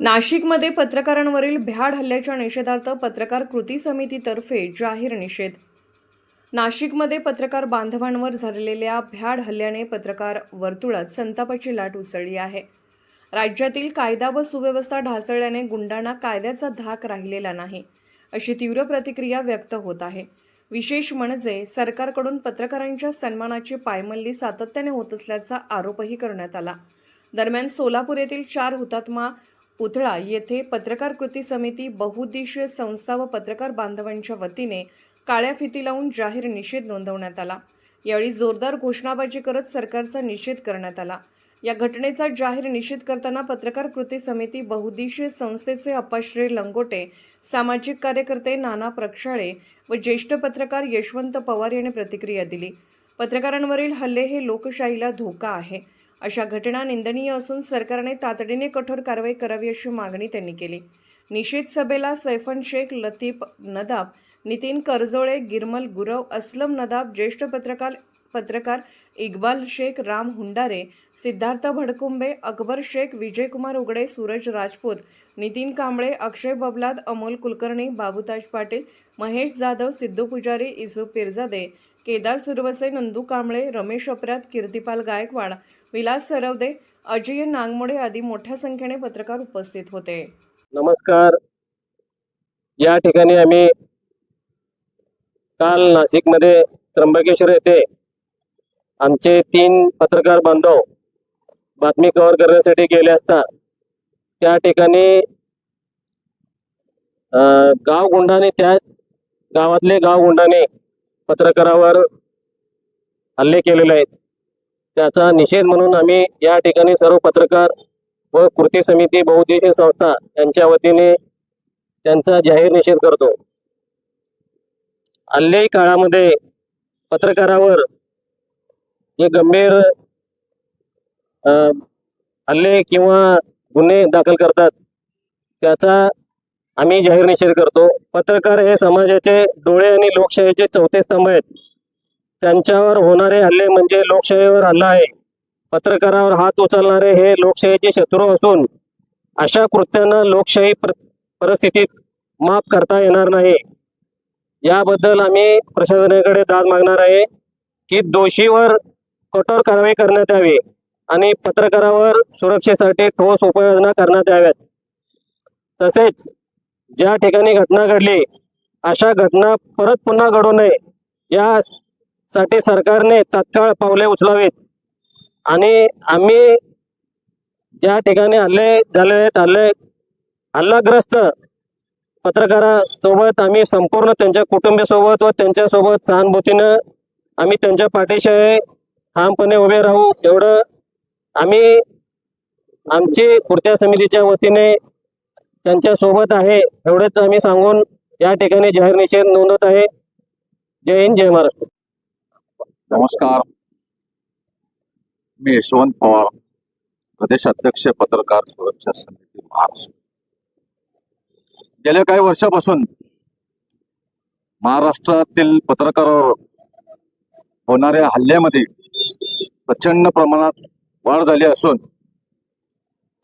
नाशिकमध्ये पत्रकारांवरील भ्याड हल्ल्याच्या निषेधार्थ पत्रकार कृती समितीतर्फे जाहीर निषेध. नाशिकमध्ये पत्रकार बांधवांवर झालेल्या भ्याड हल्ल्याने पत्रकार वर्तुळात संतापाची लाट उसळली आहे. राज्यातील कायदा व सुव्यवस्था ढासळल्याने गुंडांना कायद्याचा धाक राहिलेला नाही अशी तीव्र प्रतिक्रिया व्यक्त होत आहे. विशेष म्हणजे सरकारकडून पत्रकारांच्या सन्मानाची पायमल्ली सातत्याने होत असल्याचा आरोपही करण्यात आला. दरम्यान सोलापूर येथील चार हुतात्मा पुतळा येथे पत्रकार कृती समिती बहुउद्देशीय संस्था व पत्रकार बांधवांच्या वतीने काळ्या फिती लावून जाहीर निषेध नोंदवण्यात आला. यावेळी जोरदार घोषणाबाजी करत सरकारचा निषेध करण्यात आला. या घटनेचा जाहीर निषेध करताना पत्रकार कृती समिती बहुद्देशीय संस्थेचे अप्पाश्री लंगोटे सामाजिक कार्यकर्ते नाना प्रक्षाळे व ज्येष्ठ पत्रकार यशवंत पवार यांनी प्रतिक्रिया दिली. पत्रकारांवरील हल्ले हे लोकशाहीला धोका आहे. अशा घटना निंदनीय असून सरकारने तातडीने कठोर कारवाई करावी अशी मागणी त्यांनी केली. निषेध सभेला सैफन शेख लतीफ नदाब नितीन करजोळे गिरमल गुरव असलम नदाब ज्येष्ठ पत्रकार पत्रकार इक्बाल शेख राम हुंडारे सिद्धार्थ भडकुंबे अकबर शेख विजयकुमार उगडे सूरज राजपूत नितीन कांबळे अक्षय बबलाद अमोल कुलकर्णी बाबूताज पाटील महेश जाधव सिद्धू पुजारी इसू पिरजादे केदार सुरवसे नंदू कांबळे रमेश अपरात कीर्तिपाल गायकवाड विलास सरवदे अजय नांगमोडे आदी मोठ्या संख्येने पत्रकार उपस्थित होते. नमस्कार. या ठिकाणी आम्ही काल नाशिकमध्ये त्र्यंबकेश्वर येथे आमचे तीन पत्रकार बांधव बातमी कव्हर करण्यासाठी गेले असता त्या ठिकाणी अं, गाव गुंडाने त्या गावातले गाव गुंडाने पत्रकारावर हल्ले केलेले आहेत. त्याचा निषेध म्हणून आम्ही या ठिकाणी सर्व पत्रकार व कृती समिती बहुउद्देशीय संस्था यांच्या वतीने त्यांचा जाहीर निषेध करतो. हल्ली काळामध्ये पत्रकारावर जे गंभीर हल्ले किंवा गुन्हे दाखल करतात त्याचा आम्ही जाहीर निषेध करतो. पत्रकार हे समाजाचे डोळे आणि लोकशाहीचे चौथे स्तंभ आहेत. त्यांच्यावर होणारे हल्ले म्हणजे लोकशाहीवर हल्ला आहे. पत्रकारावर हात उचलणारे हे लोकशाहीचे शत्रू असून अशा कृत्यांना लोकशाही परिस्थितीत माफ करता येणार नाही. याबद्दल आम्ही प्रशासनाकडे दाद मागणार आहे की दोषीवर कठोर कारवाई करण्यात यावी आणि पत्रकारावर सुरक्षेसाठी ठोस उपाययोजना करण्यात याव्यात. तसेच ज्या ठिकाणी घटना घडली अशा घटना परत पुन्हा घडू नये या साठी सरकारने तत्काळ पावले उचलावीत. आणि आम्ही ज्या ठिकाणी हल्ले झालेले आहेत हल्ले हल्लाग्रस्त पत्रकारासोबत आम्ही संपूर्ण त्यांच्या कुटुंबियासोबत व त्यांच्यासोबत सहानुभूतीनं आम्ही त्यांच्या पाठीशी ठामपणे उभे राहू. एवढं आम्ही आमची कृत्या समितीच्या वतीने त्यांच्यासोबत आहे एवढंच आम्ही सांगून या ठिकाणी जाहीर निषेध नोंदवत आहे. जय हिंद जय महाराष्ट्र. नमस्कार. मी यशवंत पवार प्रदेश अध्यक्ष पत्रकार सुरक्षा समिती महाराष्ट्र. गेल्या काही वर्षापासून महाराष्ट्रातील पत्रकारावर होणाऱ्या हल्ल्यामध्ये प्रचंड प्रमाणात वाढ झाली असून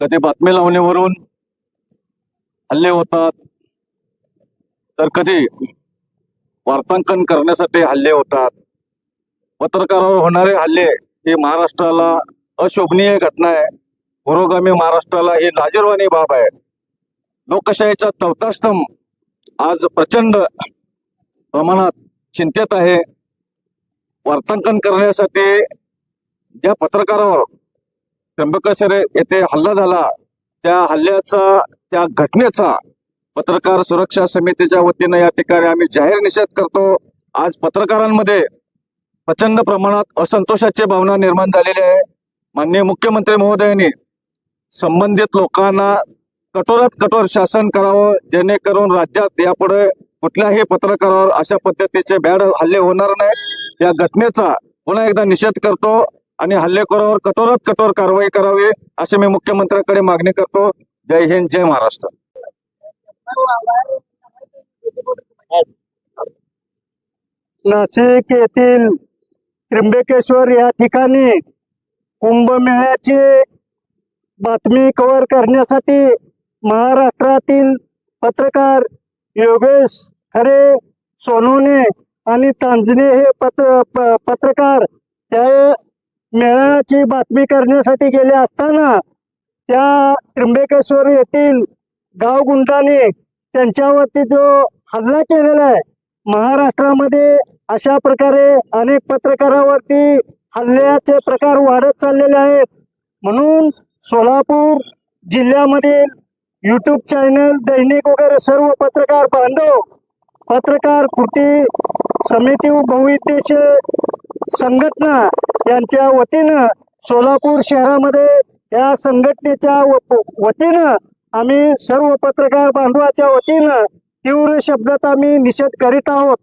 कधी बातमी लावण्यावरून हल्ले होतात तर कधी वार्तांकन करण्यासाठी हल्ले होतात पत्रकारावर होणारे हल्ले हे महाराष्ट्राला अशोभनीय घटना आहे. पुरोगामी महाराष्ट्राला ही लाजीरवाणी बाब आहे. लोकशाहीचा चौथा स्तंभ आज प्रचंड प्रमाणात चिंतेत आहे. वार्तांकन करण्यासाठी ज्या पत्रकारावर त्र्यंबकेश्वर येथे हल्ला झाला त्या हल्ल्याचा त्या घटनेचा पत्रकार सुरक्षा समितीच्या वतीनं या ठिकाणी आम्ही जाहीर निषेध करतो. आज पत्रकारांमध्ये प्रचंड प्रमाणात असंतोषाची भावना निर्माण झालेली आहे माननीय मुख्यमंत्री महोदयांनी संबंधित लोकांना कठोरात कठोर शासन करावं जेणेकरून राज्यात यापुढे कुठल्याही पत्रकारावर अशा पद्धतीचे बॅड हल्ले होणार नाहीत. या घटनेचा पुन्हा एकदा निषेध करतो आणि हल्लेखोरावर कठोरात कठोर कारवाई करावी अशी मी मुख्यमंत्र्यांकडे मागणी करतो. जय हिंद जय महाराष्ट्र. नाशिक येथील त्र्यंबकेश्वर या ठिकाणी कुंभमेळ्याची बातमी कव्हर करण्यासाठी महाराष्ट्रातील पत्रकार योगेश खरे सोनवणे आणि तांजने हे पत्र प- पत्रकार त्या मेळ्याची बातमी करण्यासाठी गेले असताना त्या त्र्यंबकेश्वर येथील गावगुंडाने त्यांच्यावरती जो हल्ला केलेला आहे महाराष्ट्रामध्ये अशा प्रकारे अनेक पत्रकारावरती हल्ल्याचे प्रकार वाढत चाललेले आहेत. म्हणून सोलापूर जिल्ह्यामधील यूट्यूब चॅनल दैनिक वगैरे सर्व पत्रकार बांधव पत्रकार कृती समिती व संघटना यांच्या वतीनं सोलापूर शहरामध्ये या संघटनेच्या व- वतीनं आम्ही सर्व पत्रकार बांधवाच्या वतीनं तीव्र शब्दात आम्ही निषेध करीत आहोत.